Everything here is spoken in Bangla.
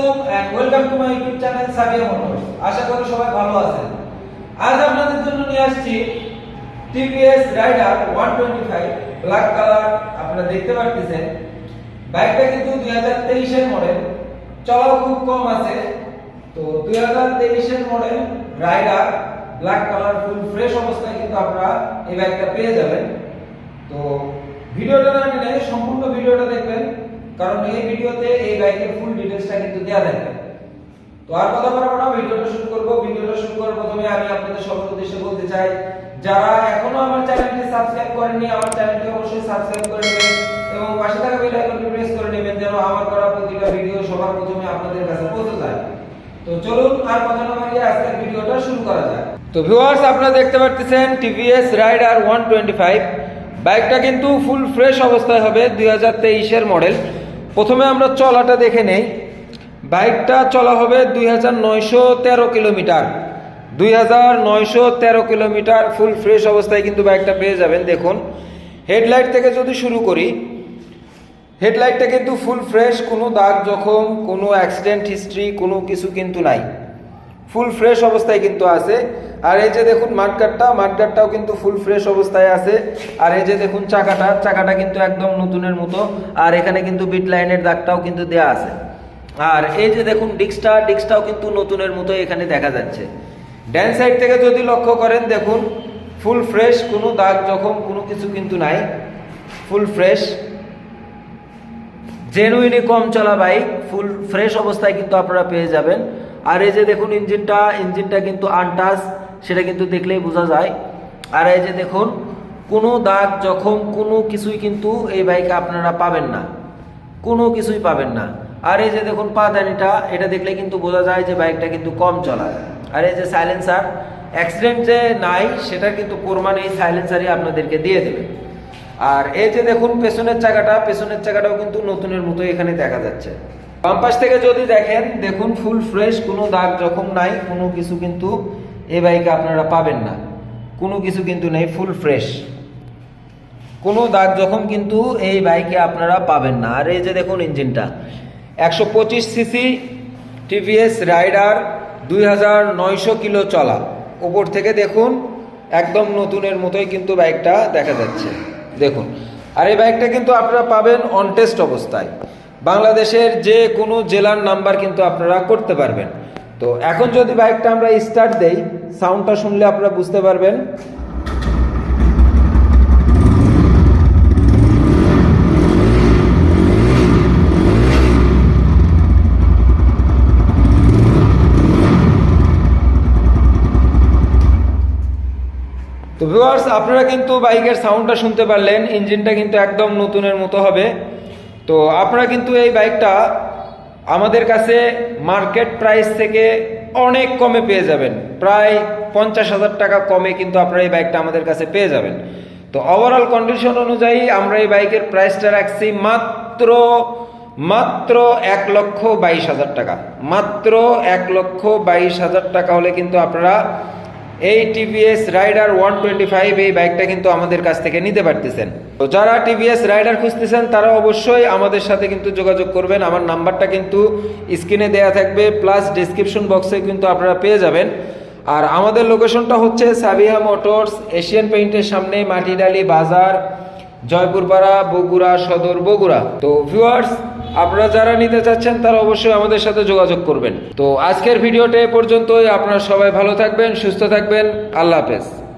আলাইকুম and welcome to my YouTube channel Sabia Motors আশা করি সবাই ভালো আছেন। আজ আপনাদের জন্য নিয়ে আসছি টিভিএস রাইডার 125 ব্ল্যাক কালার আপনারা দেখতে পাচ্ছেন বাইকটা কিন্তু 2023 এর মডেল চলাও খুব কম আছে। তো 2023 এর model Raider black colour full fresh অবস্থায় কিন্তু আপনারা এই বাইকটা পেয়ে যাবেন। তো ভিডিওটা না সম্পূর্ণ ভিডিওটা দেখবেন। কারণ এই ভিডিওতে এই বাইকের ফুল ডিটেইলসটা কিন্তু দেয়া থাকবে। তো আর কথা বলব না, ভিডিওটা শুরু করব। ভিডিওটা শুরু করার প্রথমে আমি আপনাদের সবার উদ্দেশ্যে বলতে চাই, যারা এখনও আমার চ্যানেলটি সাবস্ক্রাইব করেননি, আমার চ্যানেলটি অবশ্যই সাবস্ক্রাইব করে নেবেন এবং পাশে থাকা বেল আইকনটি প্রেস করে নেবেন যেন আমার করা প্রতিটা ভিডিও সবার প্রথমে আপনাদের কাছে পৌঁছে যায়। তো চলুন, আর কথা না বাড়িয়ে আজকের ভিডিওটা শুরু করা যাক। তো ভিউয়ার্স আপনারা দেখতে পাচ্ছেন টিভিএস রাইডার 125 বাইকটা কিন্তু ফুল ফ্রেশ অবস্থায় হবে 2023 এর মডেল প্রথমে আমরা চলাটা দেখে নেই। বাইকটা চলা হবে দুই হাজার নয়শো তেরো কিলোমিটার। দুই হাজার নয়শো তেরো কিলোমিটার ফুল ফ্রেশ অবস্থায় কিন্তু বাইকটা পেয়ে যাবেন। দেখুন হেডলাইট থেকে যদি শুরু করি হেডলাইটটা কিন্তু ফুল ফ্রেশ কোনো দাগ জখম, কোনো অ্যাক্সিডেন্ট হিস্ট্রি কোনো কিছু কিন্তু নাই। ফুল ফ্রেশ অবস্থায় কিন্তু আছে। আর এই যে দেখুন মাঠগাটটা মাঠগাটটাও কিন্তু ফুল ফ্রেশ অবস্থায় আছে। আর এই যে দেখুন চাকাটা চাকাটা কিন্তু একদম নতুনের মতো। আর এখানে কিন্তু বিট লাইনের দাগটাও কিন্তু দেয়া আছে। আর এই যে দেখুন ডিক্সটা ডিক্সটাও কিন্তু নতুনের মতো এখানে দেখা যাচ্ছে। ড্যান সাইড থেকে যদি লক্ষ্য করেন, দেখুন ফুল ফ্রেশ, কোনো দাগ জখম, কোনো কিছু কিন্তু নাই। Full fresh. জেনুইনি কম চলা বাইক ফুল ফ্রেশ অবস্থায় কিন্তু আপনারা পেয়ে যাবেন। আর এই যে দেখুন ইঞ্জিনটা ইঞ্জিনটা কিন্তু আনটাচ, সেটা কিন্তু দেখলেই বোঝা যায়। আর এই যে দেখুন, কোনো দাগ জখম, কোনো কিছুই কিন্তু এই বাইকে আপনারা পাবেন না। কোনো কিছুই পাবেন না। আর এই যে দেখুন পাদানিটা, এটা দেখলে কিন্তু বোঝা যায় যে বাইকটা কিন্তু কম চলা আর এই যে সাইলেন্সার, অ্যাক্সিডেন্ট যে নাই সেটার কিন্তু প্রমাণ এই সাইলেন্সারই আপনাদেরকে দিয়ে দেবে। আর এই যে দেখুন, পেছনের চাকাটা, পেছনের চাকাটাও কিন্তু নতুনের মতো এখানে দেখা যাচ্ছে। বাম পাশ থেকে যদি দেখেন, দেখুন ফুল ফ্রেশ কোনো দাগ জখম নাই, কোনো কিছু কিন্তু এই বাইকে আপনারা পাবেন না। কোনো কিছু কিন্তু নেই ফুল ফ্রেশ কোনো দাগ জখম কিন্তু এই বাইকে আপনারা পাবেন না। আর এই যে দেখুন ইঞ্জিনটা, একশো পঁচিশ সিসি টিভিএস রাইডার দুই হাজার নয়শো কিলো চলা। ওপর থেকে দেখুন, একদম নতুনের মতোই কিন্তু বাইকটা দেখা যাচ্ছে। দেখুন, আর এই বাইকটা কিন্তু আপনারা পাবেন অন টেস্ট অবস্থায়। বাংলাদেশের যে কোনো জেলার নাম্বার কিন্তু আপনারা করতে পারবেন। তো এখন যদি বাইকটা আমরা স্টার্ট দেই সাউন্ডটা শুনলে আপনারা বুঝতে পারবেন। তো ভিউয়ার্স আপনারা কিন্তু বাইকের সাউন্ডটা শুনতে পারলেন। ইঞ্জিনটা কিন্তু একদম নতুনের মতো হবে। তো আপনারা কিন্তু এই বাইকটা আমাদের কাছে মার্কেট প্রাইস থেকে অনেক কমে পেয়ে যাবেন। প্রায় পঞ্চাশ হাজার টাকা কমে কিন্তু আপনারা এই বাইকটা আমাদের কাছে পেয়ে যাবেন। তো ওভারঅল কন্ডিশন অনুযায়ী আমরা এই বাইকের প্রাইসটা রাখছি মাত্র মাত্র এক লক্ষ বাইশ হাজার টাকা। মাত্র এক লক্ষ বাইশ হাজার টাকা হলে কিন্তু আপনারা এই TVS Raider one twenty five এই বাইকটা কিন্তু আমাদের কাছ থেকে নিতে পারতেছেন। তো যারা টিভিএস রাইডার খুঁজতেছেন, তারা অবশ্যই আমাদের সাথে কিন্তু যোগাযোগ করবেন। আমার নাম্বারটা কিন্তু স্ক্রিনে দেয়া থাকবে প্লাস ডিসক্রিপশন বক্সে কিন্তু আপনারা পেয়ে যাবেন। আর আমাদের লোকেশনটা হচ্ছে সাবিহা মোটরস, এশিয়ান পেইন্টের সামনে মাটিডালি বাজার, জয়পুরপাড়া, বগুড়া সদর বগুড়া। তো ভিউয়ার্স আপনারা যারা নিতে চাচ্ছেন, তারা অবশ্যই আমাদের সাথে যোগাযোগ করবেন। তো আজকের ভিডিওটা এ পর্যন্তই। আপনারা সবাই ভালো থাকবেন, সুস্থ থাকবেন। আল্লাহ হাফেজ।